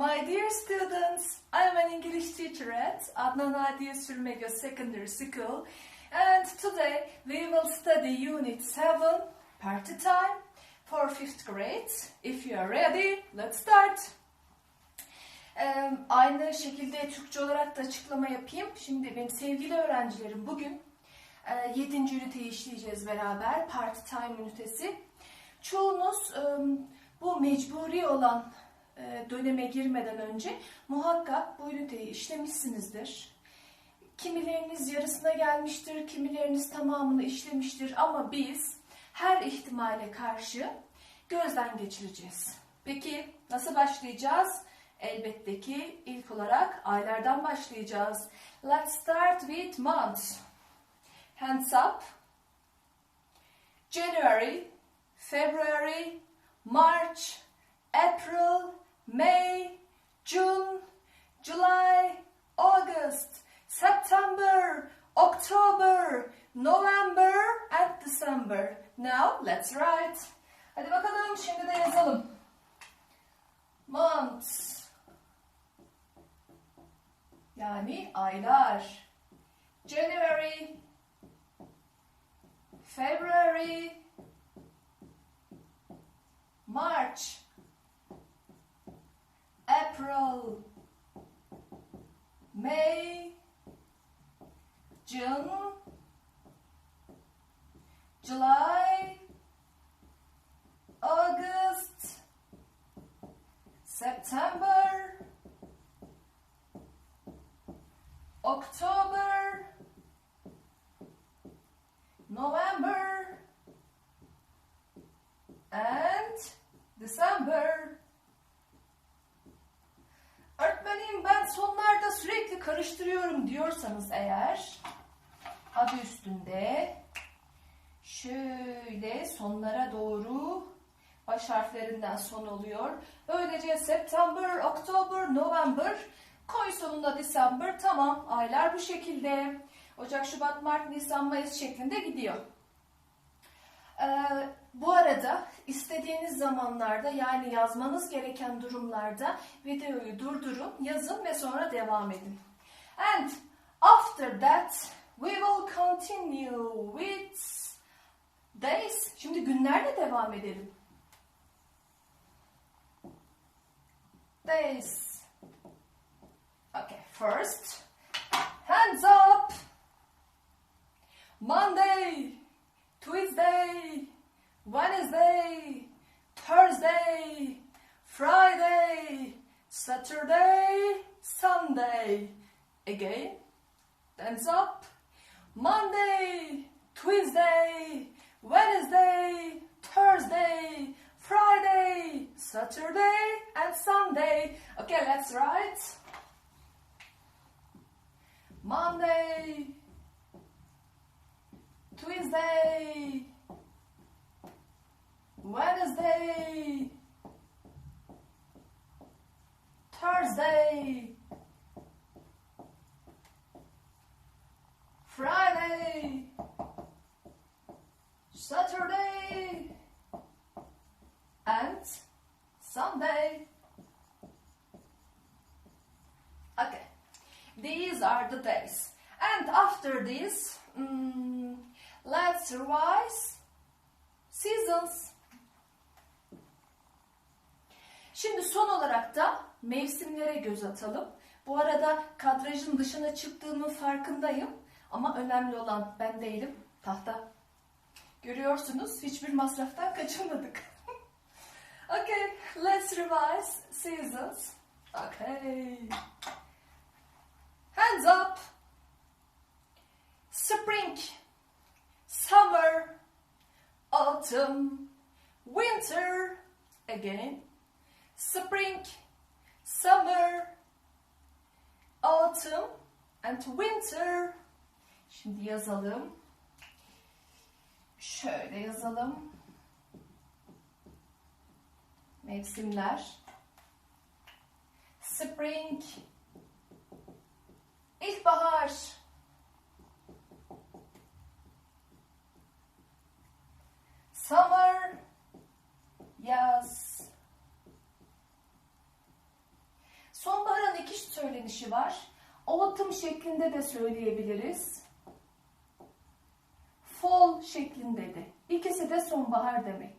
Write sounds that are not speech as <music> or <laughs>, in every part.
My dear students, I am an English teacher at Adnan Adiye Sürmegöz Secondary School and today we will study Unit 7, Party Time for 5th grade. If you are ready, let's start. Ee, aynı şekilde Türkçe olarak da açıklama yapayım. Şimdi benim sevgili öğrencilerim bugün e, 7. üniteyi işleyeceğiz beraber. Party Time ünitesi. Çoğunuz e, bu mecburi olan döneme girmeden önce muhakkak bu üniteyi işlemişsinizdir. Kimileriniz yarısına gelmiştir, kimileriniz tamamını işlemiştir ama biz her ihtimale karşı gözden geçireceğiz. Peki nasıl başlayacağız? Elbette ki ilk olarak aylardan başlayacağız. Let's start with months. Hands up. January, February, March, April, May, June, July, August, September, October, November and December. Now let's write. Hadi bakalım şimdi de yazalım. Months. Yani aylar. January, February, March, April, May, June, July, August, September, October, November, and December. Sonlarda sürekli karıştırıyorum diyorsanız eğer adı üstünde şöyle sonlara doğru baş harflerinden son oluyor. Böylece September, October, November koy sonunda December tamam aylar bu şekilde. Ocak, Şubat, Mart, Nisan, Mayıs şeklinde gidiyor. Ee, bu arada istediğiniz zamanlarda yani yazmanız gereken durumlarda videoyu durdurun, yazın ve sonra devam edin. And after that we will continue with days. Şimdi günlerle devam edelim. Days. Okay, first hands up. Monday, Tuesday, Wednesday, Thursday, Friday, Saturday, Sunday. Again, hands up. Monday, Tuesday, Wednesday, Thursday, Friday, Saturday, and Sunday. Okay, let's write. Monday, Tuesday, Wednesday, Thursday, Friday, Saturday, and Sunday. Okay, these are the days. And after this, mm, let's revise seasons. Şimdi son olarak da mevsimlere göz atalım. Bu arada kadrajın dışına çıktığımın farkındayım. Ama önemli olan ben değilim. Tahta. Görüyorsunuz hiçbir masraftan kaçınmadık. <laughs> okay, let's revise seasons. Okay. Hands up. Spring, summer, autumn, winter. Again. Spring, summer, autumn and winter. Şimdi yazalım. Şöyle yazalım. Mevsimler. Spring, ilkbahar. Summer, yaz. Geçişi var. Autumn şeklinde de söyleyebiliriz. Fall şeklinde de. İkisi de sonbahar demek.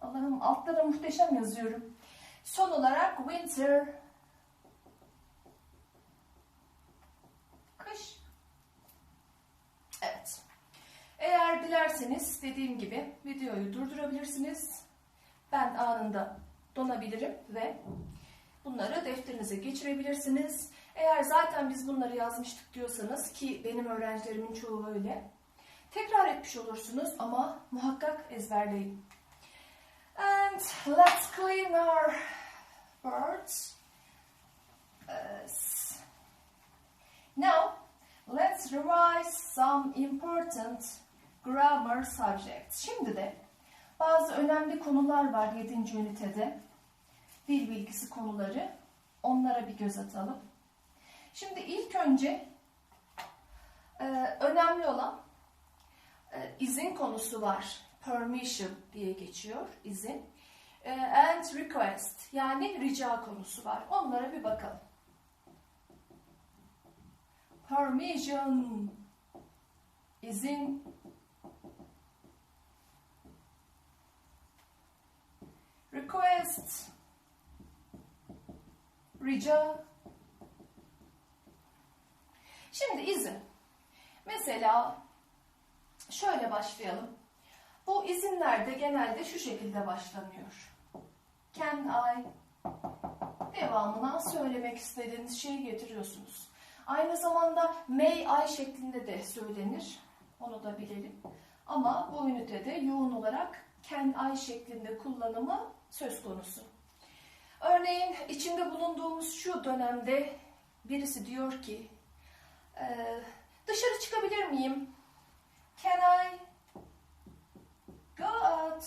Allah'ım altta da muhteşem yazıyorum. Son olarak winter. Kış. Evet. Eğer dilerseniz dediğim gibi videoyu durdurabilirsiniz. Ben anında donabilirim ve bunları defterinize geçirebilirsiniz. Eğer zaten biz bunları yazmıştık diyorsanız ki benim öğrencilerimin çoğu öyle. Tekrar etmiş olursunuz ama muhakkak ezberleyin. And let's clean our words. Now, let's revise some important grammar subjects. Şimdi de bazı önemli konular var 7. ünitede. Dil bilgisi konuları. Onlara bir göz atalım. Şimdi ilk önce e, önemli olan e, izin konusu var. Permission diye geçiyor izin. E, and request yani rica konusu var. Onlara bir bakalım. Permission izin request rica Şimdi izin. Mesela şöyle başlayalım. Bu izinlerde genelde şu şekilde başlanıyor. Can I devamına söylemek istediğiniz şeyi getiriyorsunuz. Aynı zamanda may I şeklinde de söylenir. Onu da bilelim. Ama bu ünitede yoğun olarak can I şeklinde kullanımı söz konusu. Örneğin içinde bulunduğumuz şu dönemde birisi diyor ki ee, dışarı çıkabilir miyim? Can I go out?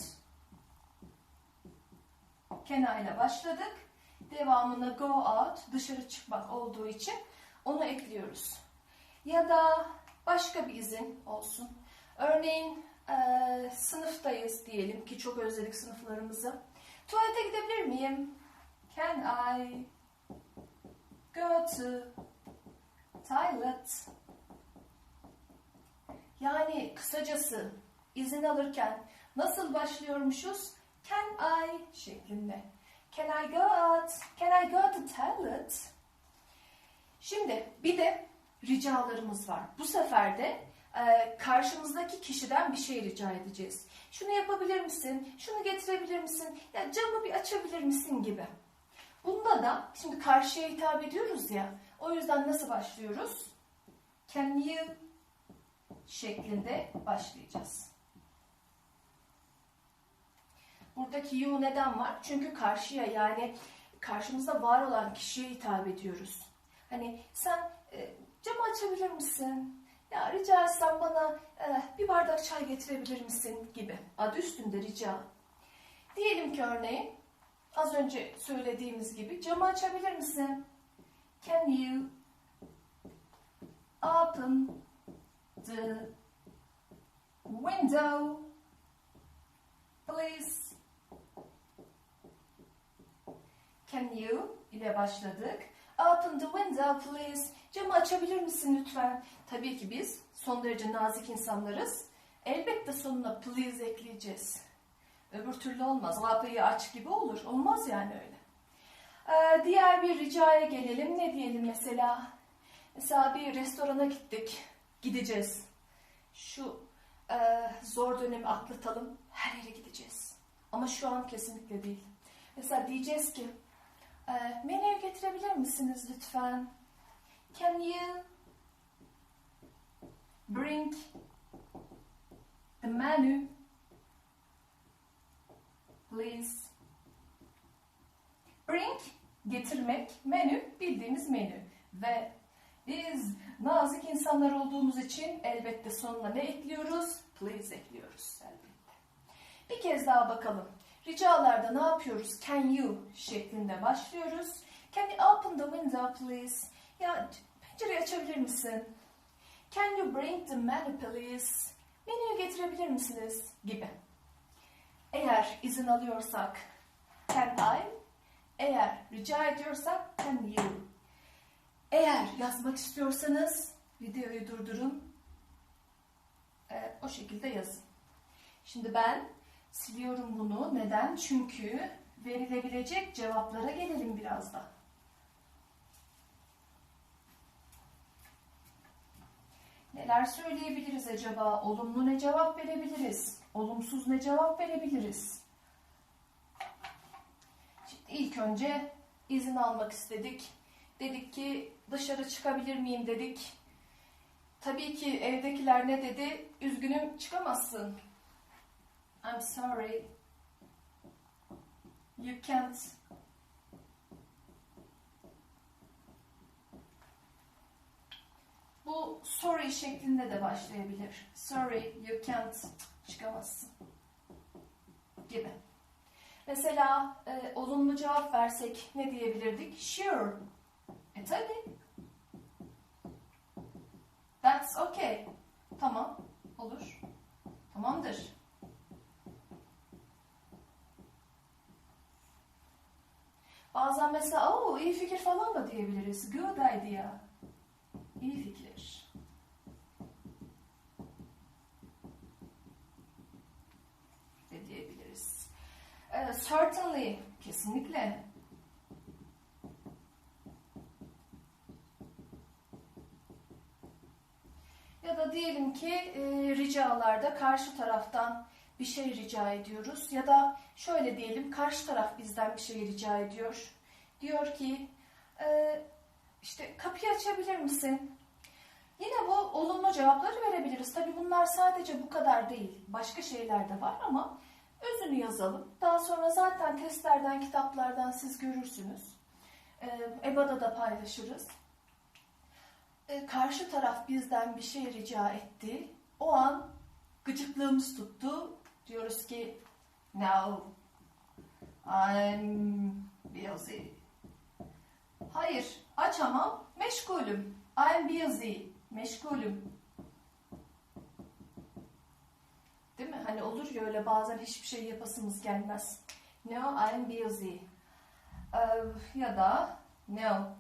Can I ile başladık. Devamında go out, dışarı çıkmak olduğu için onu ekliyoruz. Ya da başka bir izin olsun. Örneğin e, sınıftayız diyelim ki çok özledik sınıflarımızı. Tuvalete gidebilir miyim? Can I go to toilet? Yani kısacası izin alırken nasıl başlıyormuşuz? Can I şeklinde. Can I go out? Can I go to toilet? Şimdi bir de ricalarımız var. Bu sefer de e, karşımızdaki kişiden bir şey rica edeceğiz. Şunu yapabilir misin? Şunu getirebilir misin? Ya camı bir açabilir misin gibi. Bunda da şimdi karşıya hitap ediyoruz ya. O yüzden nasıl başlıyoruz? Can you şeklinde başlayacağız. Buradaki you neden var? Çünkü karşıya yani karşımızda var olan kişiye hitap ediyoruz. Hani sen e, camı açabilir misin? Ya rica etsem bana e, bir bardak çay getirebilir misin gibi. Adı üstünde rica. Diyelim ki örneğin az önce söylediğimiz gibi camı açabilir misin? Can you open the window please? Can you ile başladık. Open the window please. Camı açabilir misin lütfen? Tabii ki biz son derece nazik insanlarız. Elbette sonuna please ekleyeceğiz. Öbür türlü olmaz. Kapıyı aç gibi olur. Olmaz yani öyle. Ee, diğer bir ricaya gelelim. Ne diyelim mesela? Mesela bir restorana gittik. Gideceğiz. Şu e, zor dönemi atlatalım. Her yere gideceğiz. Ama şu an kesinlikle değil. Mesela diyeceğiz ki e, menüyü getirebilir misiniz lütfen? Can you bring the menu please? Bring getirmek, menü bildiğimiz menü ve biz nazik insanlar olduğumuz için elbette sonuna ne ekliyoruz? Please ekliyoruz elbette. Bir kez daha bakalım. Ricalarda ne yapıyoruz? Can you şeklinde başlıyoruz. Can you open the window please? Ya pencereyi açabilir misin? Can you bring the menu please? Menüyü getirebilir misiniz? Gibi. Eğer izin alıyorsak can I? Eğer rica ediyorsak can you? Eğer yazmak istiyorsanız videoyu durdurun. Ee, o şekilde yazın. Şimdi ben siliyorum bunu. Neden? Çünkü verilebilecek cevaplara gelelim birazdan. Neler söyleyebiliriz acaba? Olumlu ne cevap verebiliriz? Olumsuz ne cevap verebiliriz? Şimdi ilk önce izin almak istedik. Dedik ki dışarı çıkabilir miyim dedik. Tabii ki evdekiler ne dedi? Üzgünüm çıkamazsın. I'm sorry. You can't. Bu sorry şeklinde de başlayabilir. Sorry, you can't. Çıkamazsın. Gibi. Mesela e, olumlu cevap versek ne diyebilirdik? Sure. E tabi. That's okay. Tamam. Olur. Tamamdır. Bazen mesela o iyi fikir falan da diyebiliriz. Good idea. İyi fikir. De diyebiliriz. Ee, certainly. Kesinlikle. Ya da diyelim ki e, ricalarda karşı taraftan bir şey rica ediyoruz. Ya da şöyle diyelim karşı taraf bizden bir şey rica ediyor. Diyor ki e, işte kapıyı açabilir misin? Yine bu olumlu cevapları verebiliriz. Tabi bunlar sadece bu kadar değil. Başka şeyler de var ama özünü yazalım. Daha sonra zaten testlerden, kitaplardan siz görürsünüz. E, EBA'da da paylaşırız. E, karşı taraf bizden bir şey rica etti. O an gıcıklığımız tuttu. Diyoruz ki no, I'm busy. Hayır, açamam, meşgulüm. I'm busy, meşgulüm. Değil mi? Hani olur ya öyle bazen hiçbir şey yapasımız gelmez. No, I'm busy. Ee, ya da no,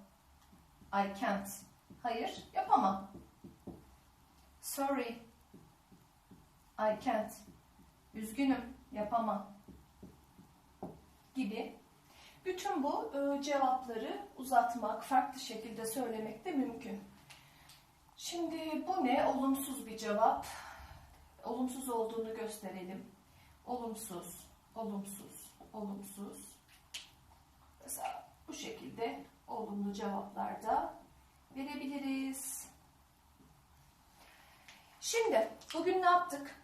I can't. Hayır, yapamam. Sorry, I can't. Üzgünüm, yapamam. Gibi. Bütün bu e, cevapları uzatmak, farklı şekilde söylemek de mümkün. Şimdi bu ne? Olumsuz bir cevap. Olumsuz olduğunu gösterelim. Olumsuz, olumsuz, olumsuz. Mesela bu şekilde olumlu cevaplarda verebiliriz. Şimdi bugün ne yaptık?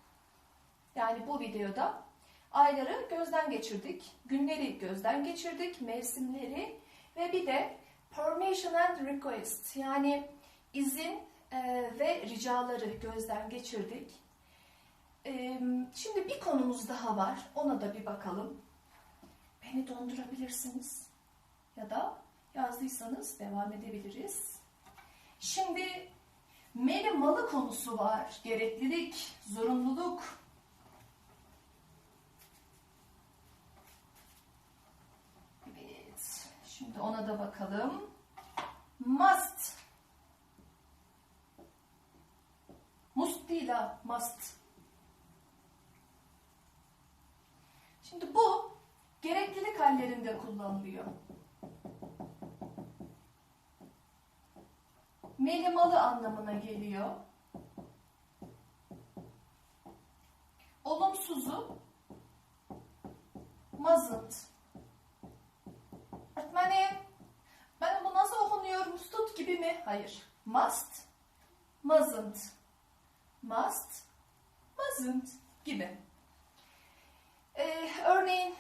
Yani bu videoda ayları gözden geçirdik, günleri gözden geçirdik, mevsimleri ve bir de permission and request yani izin e, ve ricaları gözden geçirdik. Şimdi bir konumuz daha var, ona da bir bakalım. Beni dondurabilirsiniz ya da yazdıysanız devam edebiliriz. Şimdi meli malı konusu var. Gereklilik, zorunluluk. Evet. Şimdi ona da bakalım. Must. Must değil ha. Must. Şimdi bu gereklilik hallerinde kullanılıyor. melimalı anlamına geliyor. Olumsuzu mustn't. Öğretmenim ben bu nasıl okunuyor? Mustut gibi mi? Hayır. Must, mustn't. Must, mustn't gibi. Ee, örneğin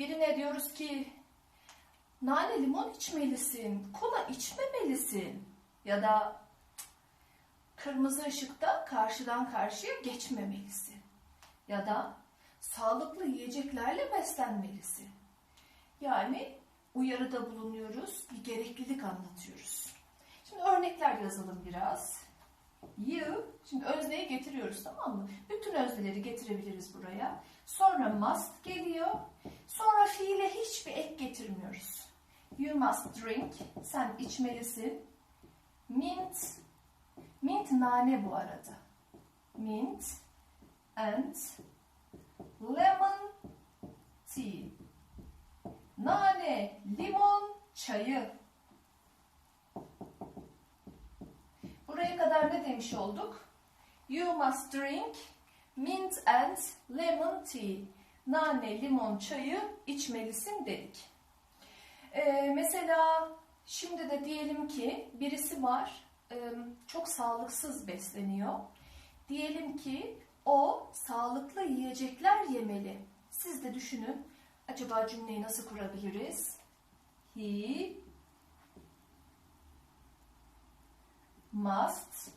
birine diyoruz ki nane limon içmelisin, kola içmemelisin ya da kırmızı ışıkta karşıdan karşıya geçmemelisin ya da sağlıklı yiyeceklerle beslenmelisin. Yani uyarıda bulunuyoruz, bir gereklilik anlatıyoruz. Şimdi örnekler yazalım biraz. You, şimdi özneyi getiriyoruz tamam mı? Bütün özneleri getirebiliriz buraya. Sonra must geliyor. Sonra fiile hiçbir ek getirmiyoruz. You must drink. Sen içmelisin. Mint. Mint nane bu arada. Mint and lemon tea. Nane, limon çayı. Buraya kadar ne demiş olduk? You must drink mint and lemon tea. Nane, limon çayı içmelisin dedik. Ee, mesela şimdi de diyelim ki birisi var e, çok sağlıksız besleniyor. Diyelim ki o sağlıklı yiyecekler yemeli. Siz de düşünün. Acaba cümleyi nasıl kurabiliriz? He must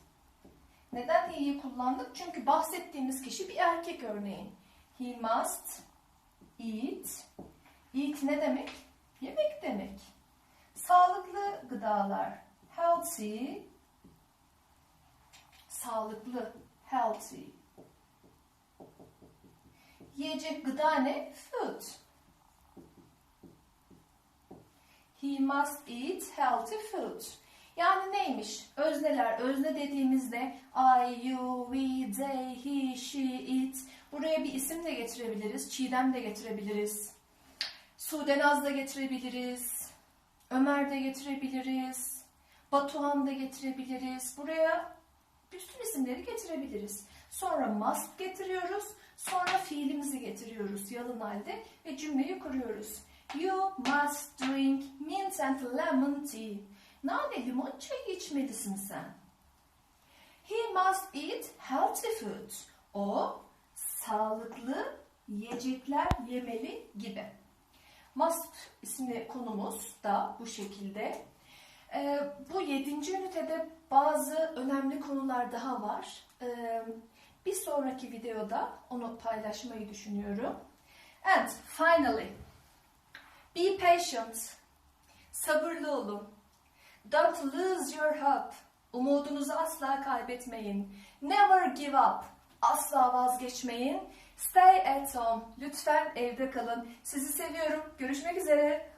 neden he'yi kullandık? Çünkü bahsettiğimiz kişi bir erkek örneğin. He must eat. Eat ne demek? Yemek demek. Sağlıklı gıdalar. Healthy. Sağlıklı. Healthy. Yiyecek gıda ne? Food. He must eat healthy food. Yani neymiş? Özneler, özne dediğimizde I, you, we, they, he, she, it. Buraya bir isim de getirebiliriz. Çiğdem de getirebiliriz. Sudenaz da getirebiliriz. Ömer de getirebiliriz. Batuhan da getirebiliriz. Buraya bütün isimleri getirebiliriz. Sonra must getiriyoruz. Sonra fiilimizi getiriyoruz yalın halde ve cümleyi kuruyoruz. You must drink mint and lemon tea. Nane limon çayı içmelisin sen. He must eat healthy food. O sağlıklı yiyecekler yemeli gibi. Must isimli konumuz da bu şekilde. Ee, bu yedinci ünitede bazı önemli konular daha var. Ee, bir sonraki videoda onu paylaşmayı düşünüyorum. And finally, be patient. Sabırlı olun. Don't lose your hope. Umudunuzu asla kaybetmeyin. Never give up. Asla vazgeçmeyin. Stay at home. Lütfen evde kalın. Sizi seviyorum. Görüşmek üzere.